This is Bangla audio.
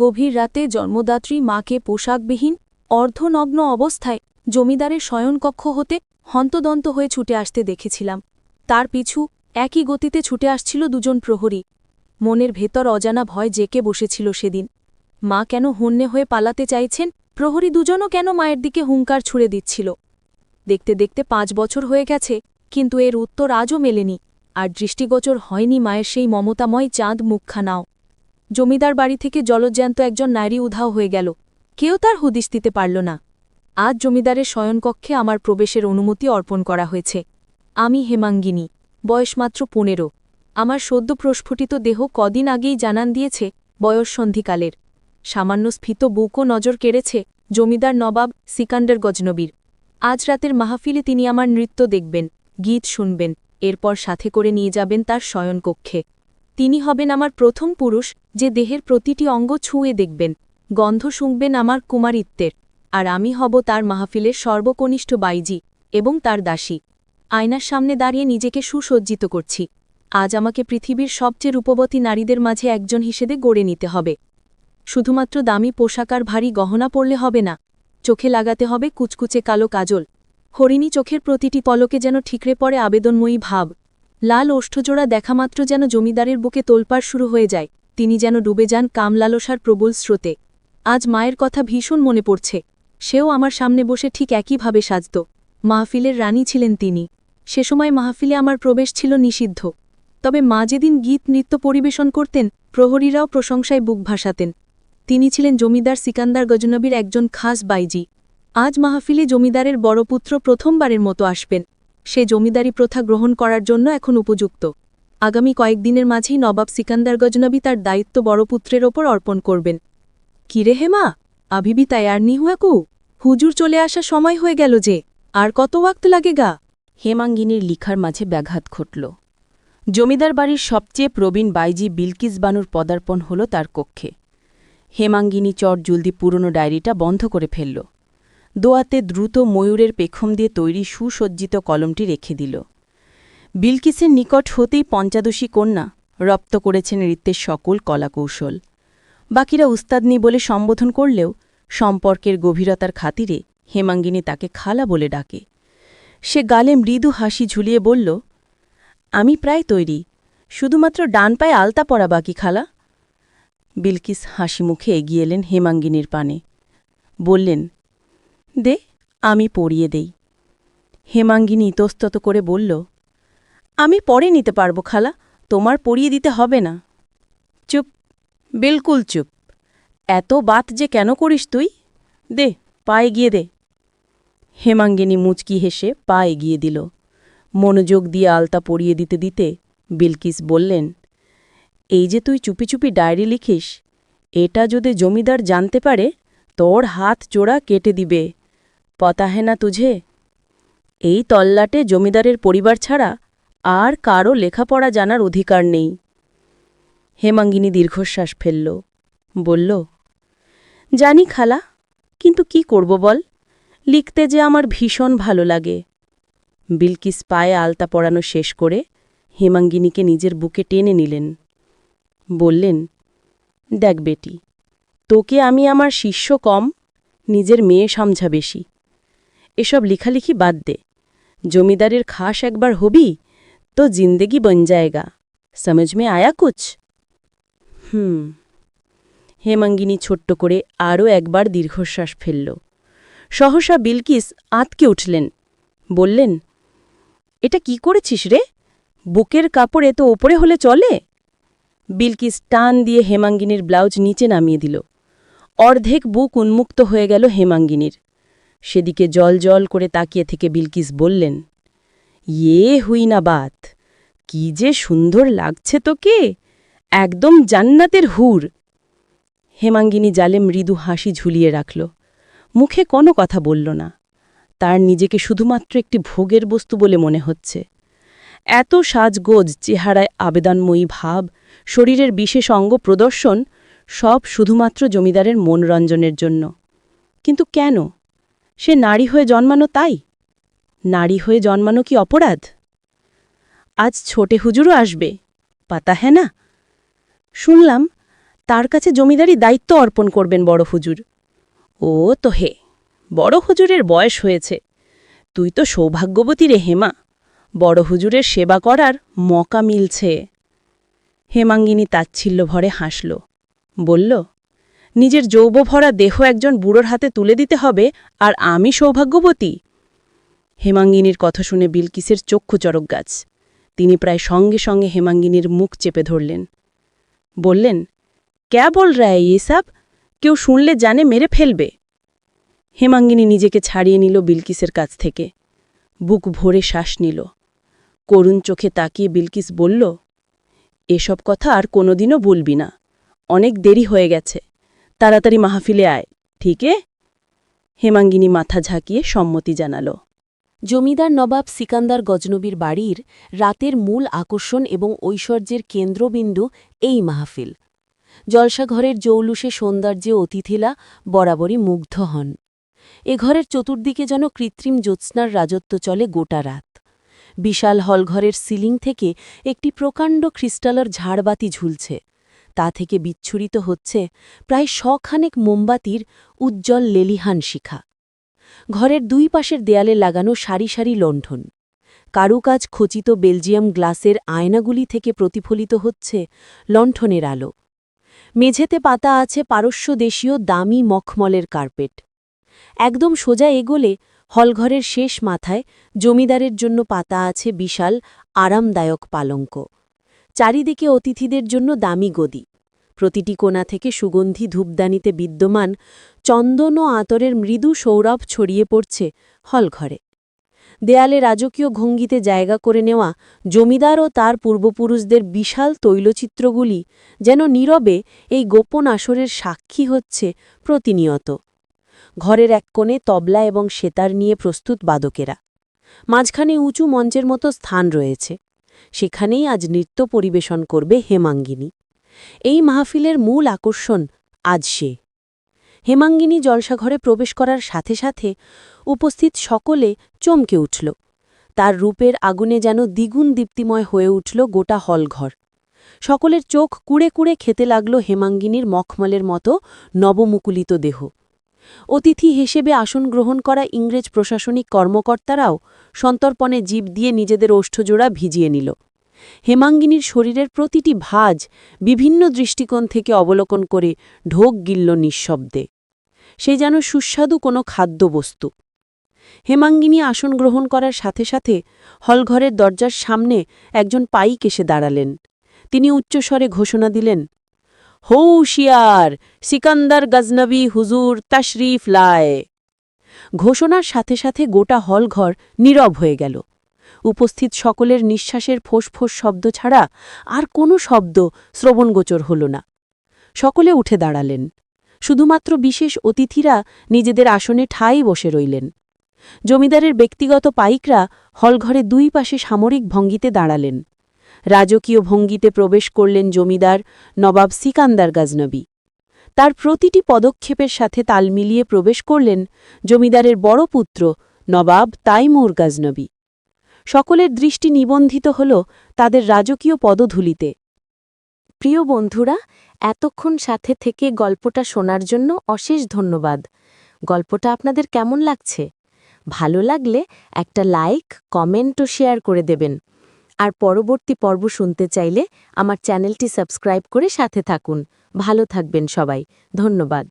গভীর রাতে জন্মদাত্রী মাকে পোশাকবিহীন, অর্ধনগ্ন অবস্থায় জমিদারের শয়নকক্ষ হতে হন্তদন্ত হয়ে ছুটে আসতে দেখেছিলাম। তার পিছু একই গতিতে ছুটে আসছিল দুজন প্রহরী। মনের ভেতর অজানা ভয় জেকে বসেছিল সেদিন। মা কেন হন্যে হয়ে পালাতে চাইছেন? প্রহরী দুজনও কেন মায়ের দিকে হুঙ্কার ছুড়ে দিচ্ছিল? দেখতে দেখতে পাঁচ বছর হয়ে গেছে, কিন্তু এর উত্তর আজও মেলেনি। আর দৃষ্টিগোচর হয়নি মায়ের সেই মমতাময় চাঁদ মুখখানাও। জমিদার বাড়ি থেকে জলজ্যান্ত একজন নারী উধাও হয়ে গেল। কেউ তার হুদিস দিতে পারল না। আজ জমিদারের শয়নকক্ষে আমার প্রবেশের অনুমতি অর্পণ করা হয়েছে। আমি হেমাঙ্গিনী, বয়স মাত্র পনেরো। আমার সদ্য প্রস্ফুটিত দেহ কদিন আগেই জানান দিয়েছে, বয়স সন্ধিকালের। সামান্য স্ফীত বুকও নজর কেড়েছে জমিদার নবাব সিকান্ডার গজনবীর। আজ রাতের মাহফিলে তিনি আমার নৃত্য দেখবেন, গীত শুনবেন, এরপর সাথে করে নিয়ে যাবেন তার শয়নকক্ষে। তিনি হবেন আমার প্রথম পুরুষ, যে দেহের প্রতিটি অঙ্গ ছুঁয়ে দেখবেন, গন্ধ শুঁকবেন আমার কুমারিত্বের, আর আমি হব তার মাহফিলের সর্বকনিষ্ঠ বাইজি এবং তার দাসী। আয়নার সামনে দাঁড়িয়ে নিজেকে সুসজ্জিত করছি। আজ আমাকে পৃথিবীর সবচেয়ে রূপবতী নারীদের মাঝে একজন হিসেবে গড়ে নিতে হবে। শুধুমাত্র দামি পোশাকার ভারী গহনা পরলে হবে না, চোখে লাগাতে হবে কুচকুচে কালো কাজল। হরিণী চোখের প্রতিটি পলকে যেন ঠিকরে পড়ে আবেদনময়ী ভাব। লাল ওষ্ঠজোড়া দেখামাত্র যেন জমিদারের বুকে তোলপাড় শুরু হয়ে যায়। তিনি যেন ডুবে যান কামলালসার প্রবল স্রোতে। আজ মায়ের কথা ভীষণ মনে পড়ছে। সেও আমার সামনে বসে ঠিক একইভাবে সাজত। মাহফিলের রানী ছিলেন তিনি। সে সময় মাহফিলে আমার প্রবেশ ছিল নিষিদ্ধ। তবে মা যেদিন গীত নৃত্য পরিবেশন করতেন, প্রহরীরাও প্রশংসায় বুক ভাসাতেন। তিনি ছিলেন জমিদার সিকান্দার গজনবীর একজন খাস বাইজি। আজ মাহফিলে জমিদারের বড় পুত্র প্রথমবারের মতো আসবেন। সে জমিদারি প্রথা গ্রহণ করার জন্য এখন উপযুক্ত। আগামী কয়েকদিনের মাঝেই নবাব সিকান্দার গজনবী তার দায়িত্ব বড় পুত্রের ওপর অর্পণ করবেন। কিরে হেমা? আভিবি তায়ার নি হুয়াকু হুজুর চলে আসা সময় হয়ে গেল যে, আর কত ওয়াক্ত লাগে গা? হেমাঙ্গিনীর লিখার মাঝে ব্যাঘাত ঘটল। জমিদার বাড়ির সবচেয়ে প্রবীণ বাইজি বিলকিস বানুর পদার্পণ হল তার কক্ষে। হেমাঙ্গিনী চট জলদি পুরনো ডায়েরিটা বন্ধ করে ফেলল। দোয়াতে দ্রুত ময়ূরের পেখম দিয়ে তৈরি সুসজ্জিত কলমটি রেখে দিল। বিলকিসের নিকট হতেই পঞ্চাদশী কন্যা রপ্ত করেছেন নৃত্যের সকল কলাকৌশল। বাকিরা উস্তাদনি বলে সম্বোধন করলেও সম্পর্কের গভীরতার খাতিরে হেমাঙ্গিনী তাকে খালা বলে ডাকে। সে গালে মৃদু হাসি ঝুলিয়ে বলল, আমি প্রায় তৈরি, শুধুমাত্র ডান পায়ে আলতা পরা বাকি খালা? বিলকিস হাসি মুখে এগিয়ে এলেন হেমাঙ্গিনীর পানে। বললেন দে, আমি পরিয়ে দেই। হেমাঙ্গিনী ইতস্তত করে বলল, আমি পরে নিতে পারব খালা, তোমার পরিয়ে দিতে হবে না। চুপ, বিলকুল চুপ। এত বাত যে কেন করিস তুই? দে, পা এগিয়ে দে। হেমাঙ্গিনী মুচকি হেসে পা এগিয়ে দিল। মনোযোগ দিয়ে আলতা পরিয়ে দিতে দিতে বিলকিস বললেন, এই যে তুই চুপি চুপি ডায়েরি লিখিস, এটা যদি জমিদার জানতে পারে, তোর হাত চোড়া কেটে দিবে। পতা হে না তুঝে? এই তল্লাটে জমিদারের পরিবার ছাড়া আর কারও লেখাপড়া জানার অধিকার নেই। হেমাঙ্গিনী দীর্ঘশ্বাস ফেলল, বলল, জানি খালা, কিন্তু কি করব বল? লিখতে যে আমার ভীষণ ভালো লাগে। বিলকিস পায়ে আলতা পরানো শেষ করে হেমাঙ্গিনীকে নিজের বুকে টেনে নিলেন। বললেন, দেখ বেটি, তোকে আমি আমার শিষ্য কম, নিজের মেয়ে সমঝা বেশি। এসব লিখালিখি বাদ দে। জমিদারের খাস একবার হবি, তো জিন্দেগি বন যায়গা সমঝ মে আয়া কুছ? হুম। হেমাঙ্গিনী ছোট্ট করে আরও একবার দীর্ঘশ্বাস ফেলল। সহসা বিলকিস আঁতকে উঠলেন। বললেন, এটা কি করেছিস রে? বুকের কাপড় এত ওপরে হলে চলে? বিলকিস টান দিয়ে হেমাঙ্গিনীর ব্লাউজ নিচে নামিয়ে দিল। অর্ধেক বুক উন্মুক্ত হয়ে গেল হেমাঙ্গিনীর। সেদিকে জল জল করে তাকিয়ে থেকে বিলকিস বললেন ইয়ে হুই না বাত কি যে সুন্দর লাগছে তোকে, একদম জান্নাতের হুর। হেমাঙ্গিনী জালে মৃদু হাসি ঝুলিয়ে রাখল, মুখে কোনো কথা বলল না, তার নিজেকে শুধুমাত্র একটি ভোগের বস্তু বলে মনে হচ্ছে। এত সাজগোজ, চেহারায় আবেদনময়ী ভাব, শরীরের বিশেষ অঙ্গ প্রদর্শন সব শুধুমাত্র জমিদারের মনোরঞ্জনের জন্য। কিন্তু কেন? সে নারী হয়ে জন্মানো তাই? নারী হয়ে জন্মানো কি অপরাধ? আজ ছোটে হুজুরও আসবে, পাতা হ্যাঁ না? শুনলাম তার কাছে জমিদারি দায়িত্ব অর্পণ করবেন বড় হুজুর। ও তো হে, বড় হুজুরের বয়স হয়েছে, তুই তো সৌভাগ্যবতী রে হেমা, বড় হুজুরের সেবা করার মকা মিলছে। হেমাঙ্গিনী তাচ্ছিল্য ভরে হাসল, বলল নিজের যৌবভরা দেহ একজন বুড়োর হাতে তুলে দিতে হবে, আর আমি সৌভাগ্যবতী। হেমাঙ্গিনীর কথা শুনে বিলকিসের চক্ষু চরক গাছ। তিনি প্রায় সঙ্গে সঙ্গে হেমাঙ্গিনীর মুখ চেপে ধরলেন। বললেন, ক্যা বল রায় এসব কেউ শুনলে জানে মেরে ফেলবে। হেমাঙ্গিনী নিজেকে ছাড়িয়ে নিল বিলকিসের কাছ থেকে। বুক ভরে শ্বাস নিল। করুণ চোখে তাকিয়ে বিলকিস বলল, এসব কথা আর কোনোদিনও বলবি না। অনেক দেরি হয়ে গেছে। তাড়াতাড়ি মাহফিলে আয়। ঠিকে হেমাঙ্গিনী মাথা ঝাঁকিয়ে সম্মতি জানাল। জমিদার নবাব সিকান্দার গজনবীর বাড়ির রাতের মূল আকর্ষণ এবং ঐশ্বর্যের কেন্দ্রবিন্দু এই মাহফিল। জলসাঘরের জৌলুসে সৌন্দর্যে অতিথিলা বরাবরই মুগ্ধ হন। এ ঘরের চতুর্দিকে যেন কৃত্রিম জ্যোৎস্নার রাজত্ব চলে গোটা রাত। বিশাল হলঘরের সিলিং থেকে একটি প্রকাণ্ড ক্রিস্টালার ঝাড়বাতি ঝুলছে। তা থেকে বিচ্ছুরিত হচ্ছে প্রায় শখানেক মোমবাতির উজ্জ্বল লেলিহান শিখা। ঘরের দুই পাশের দেয়ালে লাগানো সারি সারি লণ্ঠন। কারুকাজ খচিত বেলজিয়াম গ্লাসের আয়নাগুলি থেকে প্রতিফলিত হচ্ছে লণ্ঠনের আলো। মেঝেতে পাতা আছে পারস্য দেশীয় দামি মখমলের কার্পেট। একদম সোজা এগোলে হলঘরের শেষ মাথায় জমিদারের জন্য পাতা আছে বিশাল, আরামদায়ক পালঙ্ক। চারিদিকে অতিথিদের জন্য দামি গদি। প্রতিটি কোণা থেকে সুগন্ধি ধূপদানিতে বিদ্যমান চন্দন ও আতরের মৃদু সৌরভ ছড়িয়ে পড়ছে হলঘরে। দেয়ালে রাজকীয় ভঙ্গিতে জায়গা করে নেওয়া জমিদার ও তার পূর্বপুরুষদের বিশাল তৈলচিত্রগুলি যেন নীরবে এই গোপন আসরের সাক্ষী হচ্ছে প্রতিনিয়ত। ঘরের এক কোণে তবলা এবং সেতার নিয়ে প্রস্তুত বাদকেরা। মাঝখানে উঁচু মঞ্চের মতো স্থান রয়েছে। সেখানেই আজ নৃত্য পরিবেশন করবে হেমাঙ্গিনী। এই মাহফিলের মূল আকর্ষণ আজ সে। হেমাঙ্গিনী জলসাঘরে প্রবেশ করার সাথে সাথে উপস্থিত সকলে চমকে উঠল। তার রূপের আগুনে যেন দ্বিগুণ দীপ্তিময় হয়ে উঠল গোটা হলঘর। সকলের চোখ কুড়ে কুড়ে খেতে লাগল হেমাঙ্গিনীর মখমলের মতো নবমুকুলিত দেহ। অতিথি হিসেবে আসন গ্রহণ করা ইংরেজ প্রশাসনিক কর্মকর্তারাও সন্তর্পণে জীব দিয়ে নিজেদের ওষ্ঠজোড়া ভিজিয়ে নিল। হেমাঙ্গিনীর শরীরের প্রতিটি ভাজ বিভিন্ন দৃষ্টিকোণ থেকে অবলোকন করে ঢোক গিলল নিঃশব্দে। সে যেন সুস্বাদু কোনো খাদ্যবস্তু। হেমাঙ্গিনী আসন গ্রহণ করার সাথে সাথে হলঘরের দরজার সামনে একজন পাইক এসে দাঁড়ালেন। তিনি উচ্চস্বরে ঘোষণা দিলেন হৌশিয়ার, সিকান্দার গজনবী হুজুর তশরিফ লায়। ঘোষণার সাথে সাথে গোটা হলঘর নীরব হয়ে গেল। উপস্থিত সকলের নিঃশ্বাসের ফোঁস শব্দ ছাড়া আর কোনো শব্দ শ্রবণগোচর হল না। সকলে উঠে দাঁড়ালেন। শুধুমাত্র বিশেষ অতিথিরা নিজেদের আসনে ঠাই বসে রইলেন। জমিদারের ব্যক্তিগত পাইকরা হলঘরে দুই পাশে সামরিক ভঙ্গিতে দাঁড়ালেন। রাজকীয় ভঙ্গিতে প্রবেশ করলেন জমিদার নবাব সিকান্দার গাজনবী। তার প্রতিটি পদক্ষেপের সাথে তাল মিলিয়ে প্রবেশ করলেন জমিদারের বড় পুত্র নবাব তাইমুর গাজনবী। সকলের দৃষ্টি নিবন্ধিত হল তাদের রাজকীয় পদধূলিতে। প্রিয় বন্ধুরা, এতক্ষণ সাথে থেকে গল্পটা শোনার জন্য অশেষ ধন্যবাদ। গল্পটা আপনাদের কেমন লাগছে? ভালো লাগলে একটা লাইক, কমেন্ট ও শেয়ার করে দেবেন। আর পরবর্তী পর্ব শুনতে চাইলে আমার চ্যানেলটি সাবস্ক্রাইব করে সাথে থাকুন। ভালো থাকবেন সবাই। ধন্যবাদ।